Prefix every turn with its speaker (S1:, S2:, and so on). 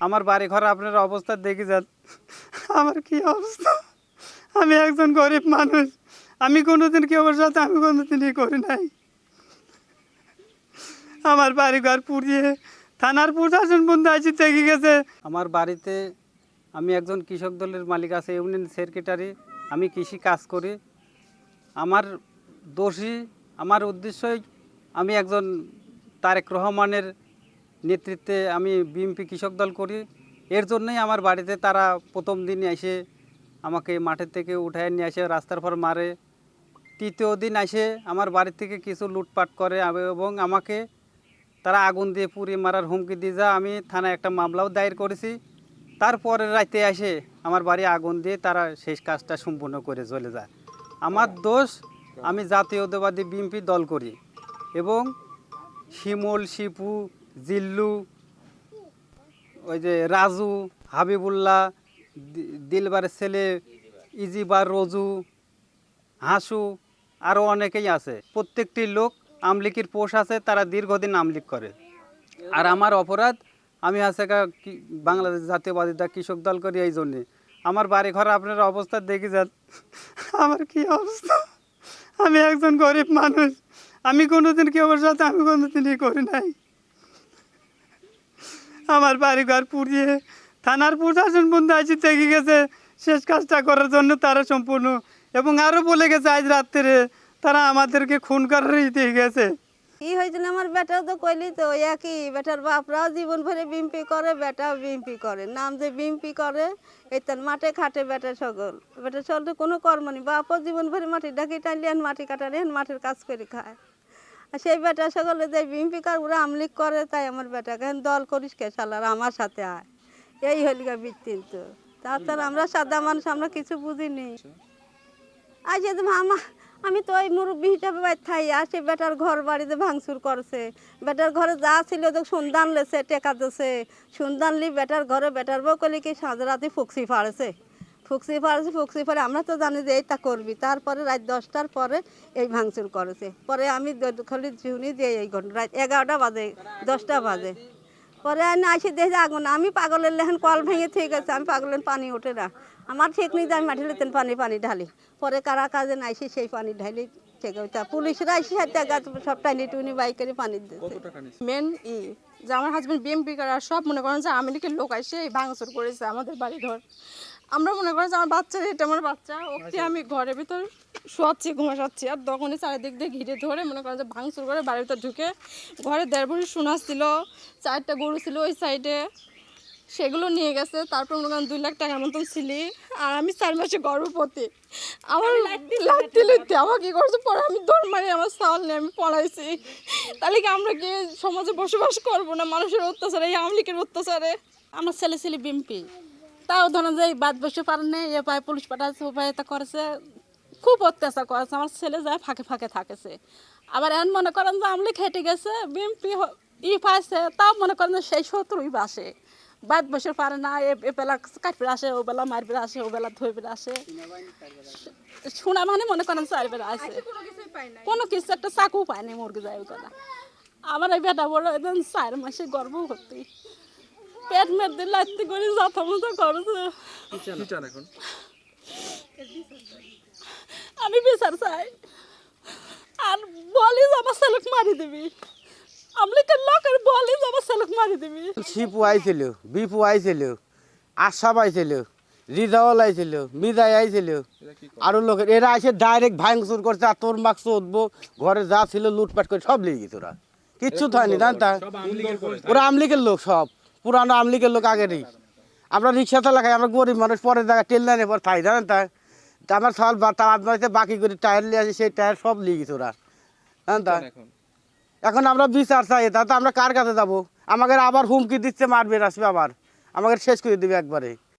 S1: আমার বাড়ি ঘর আপনার অবস্থা দেখে যান। আমার কি অবস্থা? আমি একজন গরিব মানুষ। আমি কোনোদিন কেউ সাথে আমি কোনোদিনই করি নাই। আমার বাড়ি ঘর পুড়িয়ে থানার প্রশাসন বন্ধু আছি থেকে গেছে। আমার বাড়িতে আমি একজন কৃষক দলের মালিক আছে, ইউনিয়ন সেক্রেটারি। আমি কৃষি কাজ করি। আমার দোষী, আমার উদ্দেশ্যই আমি একজন তারেক রহমানের নেতৃত্বে আমি বিএমপি কৃষক দল করি। এর জন্যই আমার বাড়িতে তারা প্রথম দিন এসে আমাকে মাঠের থেকে উঠায় নিয়ে আসে, রাস্তার পর মারে। তৃতীয় দিন এসে আমার বাড়ি থেকে কিছু লুটপাট করে এবং আমাকে তারা আগুন দিয়ে পুড়িয়ে মারার হুমকি দিয়ে যা আমি থানায় একটা মামলাও দায়ের করেছি। তারপরে রাতে এসে আমার বাড়ি আগুন দিয়ে তারা শেষ কাজটা সম্পূর্ণ করে চলে যায়। আমার দোষ, আমি জাতীয়তাবাদী বিএনপি দল করি এবং শিমল, শিপু জিল্লু, ওই যে রাজু, হাবিবুল্লাহ, দি- দিলবারের ছেলে, ইজিবার, রজু, হাসু আরও অনেকেই আছে। প্রত্যেকটি লোক আমলিকির পোষ আছে, তারা দীর্ঘদিন আমলিক করে। আর আমার অপরাধ, আমি আছে বাংলাদেশ জাতীয়বাদিতা কৃষক দল করি এই জন্যে। আমার বাড়ি ঘর আপনার অবস্থা দেখে যান আমার কি অবস্থা? আমি একজন গরিব মানুষ। আমি কোনোদিন কেউ সাথে আমি কোনোদিনই করি নাই। আমার বাড়ি ঘর পুড়িয়ে থানার প্রশাসন বন্ধু আছি থেকে গেছে। শেষ কাজটা করার জন্য তারা সম্পূর্ণ। এবং আরও বলে গেছে, আজ রাত্রে তারা আমাদেরকে খুন করারই দিয়ে গেছে।
S2: কি হয়েছিল? আমার বেটা তো কইলি তো একই। বেটার বাপরাও জীবন ভরে বিম্পি করে, বেটাও বিম্পি করে। নাম যে বিম্পি করে, এই তার মাঠে খাটে বেটা সকল। বেটা সকল তো কোনো কর্ম নেই। বাপও জীবন ভরে মাটি ডাকি টাইলেন মাটি কাটালেন মাটির কাজ করে খায়। সেই বেটা সকলে যে কর ওরা আমলিক করে, তাই আমার বেটাকে দল করিস কে শালার আমার সাথে আয়। এই হলিকা তো তাছাড়া আমরা সাদা মানুষ, আমরা কিছু বুঝিনি। আজ এদম আমা আমি তো ওই মুরব্বী হিসাবে থাই, আর সে বেটার ঘর বাড়িতে ভাঙচুর করছে। বেটার ঘরে যা ছিল তো সন্ধান লেছে, টেকা দিছে। সন্ধান লি বেটার ঘরে, বেটার বউ কলি কি সাঁঝ রাতে ফুকসি ফাড়েছে? ফুকসি ফাড়েছে ফুকসি ফাড়ে আমরা তো জানি যে এইটা করবি। তারপরে রাত দশটার পরে এই ভাঙচুর করেছে। পরে আমি খালি ঝুনি দিয়ে এই ঘটনা। রাত এগারোটা বাজে দশটা বাজে। পরে আমি আসি দেখে আগুন। আমি পাগলের লেহেন কল ভেঙে ঠিক আছে আমি পাগলের পানি ওঠে না। আমার ঠিক নেই যে আমি মাটি লেতেন পানি পানি ঢালি। পরে কারা কাজে নাইসি সেই পানি ঢালি ঠিক আছে। পুলিশরা এসে সাথে গাছ সব টাইনি টুনি বাইকের পানি দিচ্ছে
S3: মেন ই যে আমার হাজবেন্ড বিএমপি করে আর সব মনে করেন যে আমেরিকার লোক আসে এই ভাঙচুর করেছে। আমাদের বাড়ি ঘর আমরা মনে করি যে আমার বাচ্চা এটা আমার বাচ্চা। ওকে আমি ঘরের ভিতর শোয়াচ্ছি ঘুমাসাচ্ছি আর তখনই চারিদিক দিয়ে ঘিরে ধরে মনে করেন যে ভাঙচুর করে বাড়ির ভিতর ঢুকে ঘরে দেড় ভরি সোনা ছিল চারটা গরু ছিল ওই সাইডে। সেগুলো নিয়ে গেছে তারপর মনে করেন দুই লাখ টাকার মতন ছিলি। আর আমি চার মাসে গর্ভবতী। আমার লাগতে লাগতে আমাকে কি করছে? পরে আমি দৌড় মারি আমার সাল নিয়ে আমি পড়াইছি তাহলে কি আমরা কি সমাজে বসবাস করব না? মানুষের অত্যাচারে এই আমলিকের অত্যাচারে?
S4: আমার ছেলে ছেলে বিম্পি তাও ধরেন যে বাদ বসে পারে না এ পায় পুলিশ পাঠাচ্ছে ও পায় করেছে। খুব অত্যাচার করেছে, আমার ছেলে যায় ফাঁকে ফাঁকে থাকেছে। আবার এমন মনে করেন যে আমলি খেটে গেছে, বিএমপি ই পাইছে, তাও মনে করেন যে সেই শত্রুই বাসে। বাদ বসে পারে না, এ- বেলা কাটবে আসে, ও বেলা মারবে আসে, ও বেলা ধরবে আসে। শোনা মানে মনে করেন চারবে আসে কোনো কিছু একটা চাকু পায়নি মুরগি যায় কথা। আমার এই বেটা বড় একদম চার মাসে গর্ব গর্ভবতী। পেট মেট দিয়ে লাইতে করে যাতা মতো করছে।
S5: কি চান এখন?
S4: আমি বিচার চাই। আর বলি আমার ছেলেক মারি দিবি। আমলি কে লোকের বলি আমার ছেলেক মারি দিবি।
S6: শিপু আইছিল বিপু আইছিল আশাব আইছিল রিজাওয়াল আইছিল মিজাই আইছিল। আরও লোকের এরা এসে ডাইরেক্ট ভাঙচুর করছে আর তোর মাক্স উঠবো ঘরে যা ছিল লুটপাট করে সব লেগে গেছে ওরা। কিচ্ছু হয়নি জান তা ওরা আমলিকের লোক সব। পুরানো আমলিকের লোক আগে নেই। আমরা রিক্সা লাগাই আমরা গরিব মানুষ পরে দেখা টেল লাইনে পর থাই জানেন তাই? তা আমার সব তার নয়তে বাকি করে টায়ার নিয়ে আসি সেই টায়ার সব নিয়ে গেছে ওরা। জানেন তাই?
S5: এখন।
S6: এখন আমরা বিচার চাই তাতে আমরা কার কাছে যাব? আমাকে আবার হুমকি দিচ্ছে মারবে আসবে আবার। আমাকে শেষ করে দেবে একবারে।